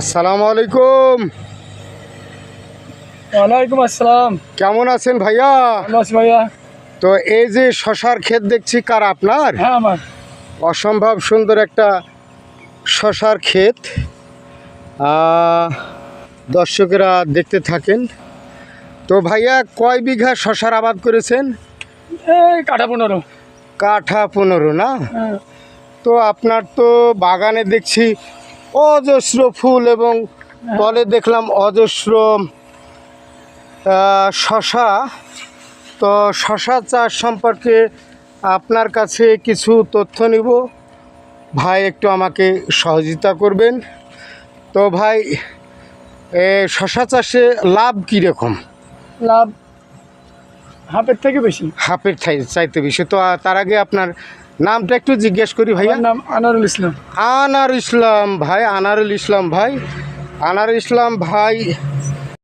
আসসালামু আলাইকুম। ওয়ালাইকুম আসসালাম। কেমন আছেন ভাইয়া? আছি ভাইয়া। তো এই যে শশার ক্ষেত দেখছি কার আপনার? হ্যাঁ আমার। অসম্ভব সুন্দর একটা শশার ক্ষেত। দর্শকেরা দেখতে থাকেন। তো ভাইয়া কয় বিঘা শশার আবাদ করেছেন? কাঠা পনেরো। কাঠা পনেরো না? হ্যাঁ। তো আপনার তো বাগানে দেখছি অজস্র ফুল এবং তলে দেখলাম অজস্র শশা। তো শশা চাষ সম্পর্কে আপনার কাছে কিছু তথ্য নিব। ভাই একটু আমাকে সহযোগিতা করবেন। তো ভাই শশা চাষে লাভ কীরকম লাভ হাফের থেকে বেশি। হাফের চাই চাইতে বেশি। তো তার আগে আপনার নামটা একটু জিজ্ঞেস করি ভাইয়া। নাম আনারুল ইসলাম। আনার ইসলাম ভাই আনারুল ইসলাম ভাই। আনার ইসলাম ভাই